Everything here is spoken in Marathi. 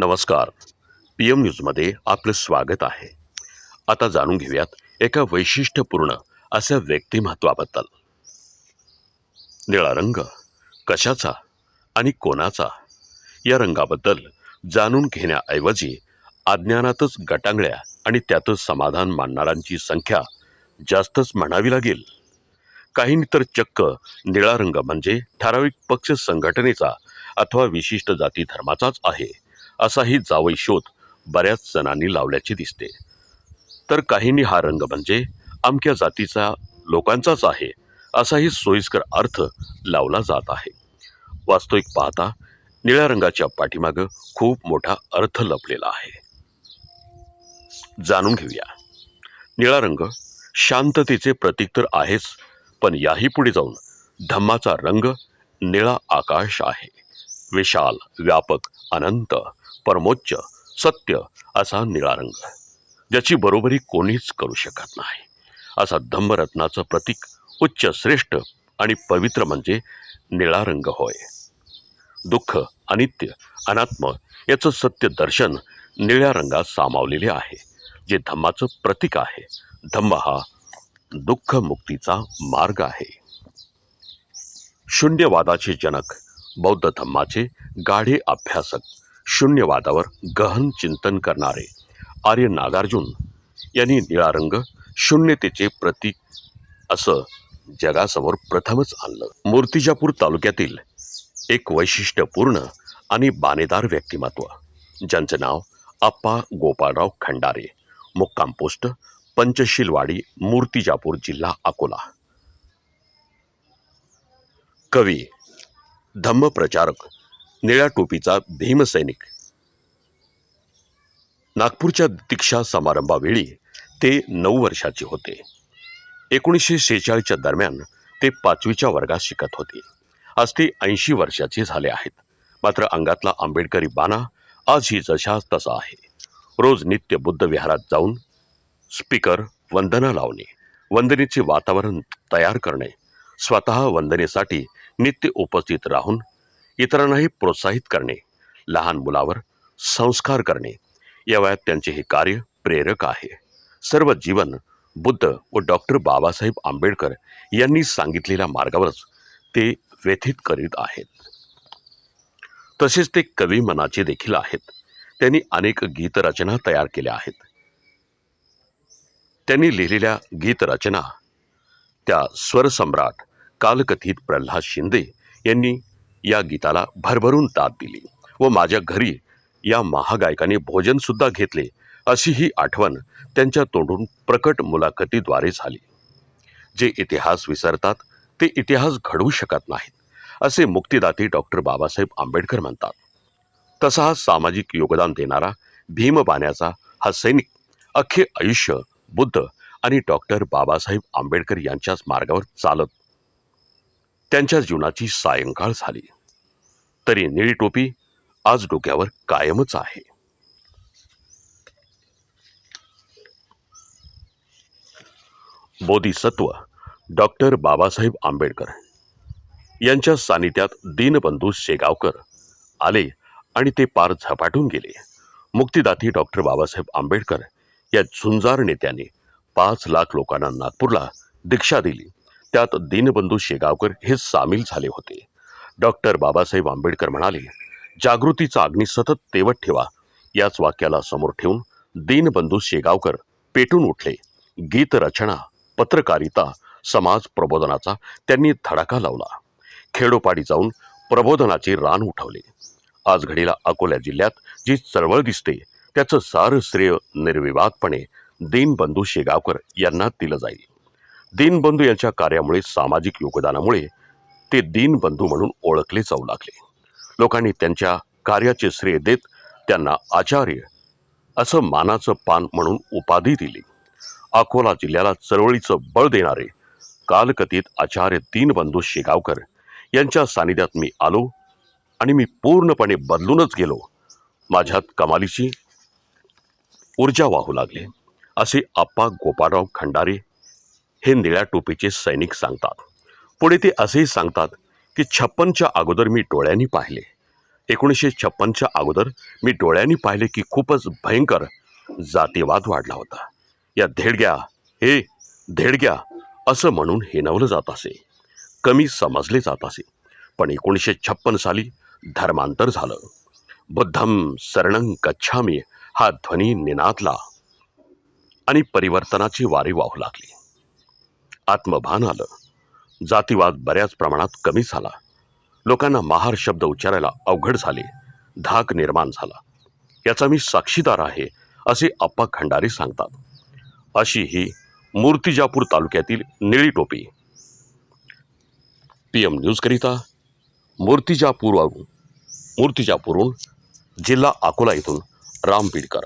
नमस्कार. पी एम न्यूजमध्ये आपलं स्वागत आहे. आता जाणून घेऊयात एका वैशिष्ट्यपूर्ण अशा व्यक्तिमत्वाबद्दल. निळा रंग कशाचा आणि कोणाचा? या रंगाबद्दल जाणून घेण्याऐवजी अज्ञानातच गटांगळ्या आणि त्यातच समाधान मानणाऱ्यांची संख्या जास्तच म्हणावी लागेल. काहींनी तर चक्क निळा रंग म्हणजे ठराविक पक्ष संघटनेचा अथवा विशिष्ट जाती धर्माचाच आहे. असाही जावई शोध बऱ्याच जणांनी लावल्याचे दिसते. तर काहींनी हा रंग म्हणजे अमक्या जातीचा लोकांचाच आहे असाही सोयीस्कर अर्थ लावला जात आहे. वास्तविक पाहता निळ्या रंगाच्या पाठीमागं खूप मोठा अर्थ लपलेला आहे. जाणून घेऊया. निळा रंग शांततेचे प्रतीक तर आहेच पण याही पुढे जाऊन धम्माचा रंग निळा आकाश आहे. विशाल व्यापक अनंत. परमोच्च सत्य असा निळा रंग ज्याची बरोबरी कोणीच करू शकत नाही. असा धम्मरत्नाचं प्रतीक उच्च श्रेष्ठ आणि पवित्र म्हणजे निळा रंग होय. दुःख अनित्य अनात्म याचं सत्य दर्शन निळ्या रंगात सामावलेले आहे जे धम्माचं प्रतीक आहे. धम्म हा दुःख मुक्तीचा मार्ग आहे. शून्यवादाचे जनक बौद्ध धम्माचे गाढे अभ्यासक शून्यवादावर गहन चिंतन करणारे आर्य नागार्जुन यांनी निळा रंग शून्यतेचे प्रतीक असं जगासमोर प्रथमच आणलं. मूर्तिजापूर तालुक्यातील एक वैशिष्ट्यपूर्ण आणि बाणेदार व्यक्तिमत्व ज्यांचं नाव आप्पा गोपाळराव खंडारे मुक्काम पोस्ट पंचशीलवाडी मूर्तिजापूर जिल्हा अकोला. कवी धम्मप्रचारक निळ्या टोपीचा भीमसैनिक नागपूरच्या दीक्षा समारंभावेळी ते नऊ वर्षाचे होते. एकोणीसशे शेहेचाळीसच्या दरम्यान ते पाचवीच्या वर्गात शिकत होते. आज ते ऐंशी वर्षाचे झाले आहेत. मात्र अंगातला आंबेडकरी बाणा आजही जशा तसा आहे. रोज नित्य बुद्ध विहारात जाऊन स्पीकर वंदना लावणे वंदनेचे वातावरण तयार करणे स्वतः वंदनेसाठी नित्य उपस्थित राहून इतरांनाही प्रोत्साहित करणे लहान मुलावर संस्कार करणे या वयात त्यांचे हे कार्य प्रेरक आहे. सर्व जीवन बुद्ध व डॉक्टर बाबासाहेब आंबेडकर यांनी सांगितलेल्या मार्गावरच ते व्यथित करीत आहेत. तसेच ते कवी मनाचे देखील आहेत. त्यांनी अनेक गीतरचना तयार केल्या आहेत. त्यांनी लिहिलेल्या गीतरचना त्या स्वरसम्राट कालकथित प्रल्हाद शिंदे यांनी या गीताला भरभरून दाद दिली व माझ्या घरी या महागायकाने भोजनसुद्धा घेतले अशी ही आठवण त्यांच्या तोंडून प्रकट मुलाखतीद्वारे झाली. जे इतिहास विसरतात ते इतिहास घडवू शकत नाहीत असे मुक्तिदाते डॉक्टर बाबासाहेब आंबेडकर म्हणतात. तसा हा सामाजिक योगदान देणारा भीमबाण्याचा हा सैनिक अख्खे आयुष्य बुद्ध आणि डॉक्टर बाबासाहेब आंबेडकर यांच्याच मार्गावर चालत त्यांच्या जीवनाची सायंकाळ झाली. तरी निळी टोपी आज डोक्यावर कायमच आहे. बोधिसत्व डॉक्टर बाबासाहेब आंबेडकर यांच्या सानिध्यात दीनबंधू शेगावकर आले आणि ते पार झपाटून गेले. मुक्तिदाती डॉक्टर बाबासाहेब आंबेडकर या झुंजार नेत्याने पाच लाख लोकांना नागपूरला दीक्षा दिली. त्यात दीनबंधू शेगावकर हे सामील झाले होते. डॉक्टर बाबासाहेब आंबेडकर म्हणाले जागृतीचा अग्नी सतत तेवत ठेवा. याच वाक्याला समोर ठेवून दीनबंधू शेगावकर पेटून उठले. गीत रचना पत्रकारिता समाज प्रबोधनाचा त्यांनी धडाका लावला. खेडोपाडी जाऊन प्रबोधनाचे रान उठवले. आज घडीला अकोला जिल्ह्यात जी चळवळ दिसते त्याचं सारं श्रेय निर्विवादपणे दीनबंधू शेगावकर यांना दिलं जाईल. दीनबंधू यांच्या कार्यामुळे सामाजिक योगदानामुळे ते दीनबंधू म्हणून ओळखले जाऊ लागले. लोकांनी त्यांच्या कार्याचे श्रेय देत त्यांना आचार्य असं मानाचं पान म्हणून उपाधी दिली. अकोला जिल्ह्याला चळवळीचं बळ देणारे कालकथित आचार्य दीनबंधू शेगावकर यांच्या सानिध्यात मी आलो आणि मी पूर्णपणे बदलूनच गेलो. माझ्यात कमालीची ऊर्जा वाहू लागली. असे आप्पा गोपाळराव खंडारे हे निळ्या टोपीचे सैनिक सांगतात. पुढे ते असेही सांगतात की छप्पनच्या अगोदर मी डोळ्यांनी पाहिले. एकोणीसशे छप्पनच्या अगोदर मी डोळ्यांनी पाहिले की खूपच भयंकर जातीवाद वाढला होता. या धेडग्या हे धेडग्या असं म्हणून हिनवलं जात असे. कमी समजले जात असे. पण एकोणीसशे छप्पन साली धर्मांतर झालं. बुद्धम शरणं गच्छामी हा ध्वनी निनादला आणि परिवर्तनाची वारी वाहू लागली. आत्मभान आलं. जातीवाद बऱ्याच प्रमाणात कमी झाला. लोकांना महार शब्द उच्चारायला अवघड झाले. धाक निर्माण झाला. याचा मी साक्षीदार आहे असे अप्पा खंडारे सांगतात. अशी ही मूर्तिजापूर तालुक्यातील निळी टोपी. पी एम न्यूजकरिता मूर्तिजापूरवरून मूर्तिजापूरहून जिल्हा अकोला इथून राम बीडकर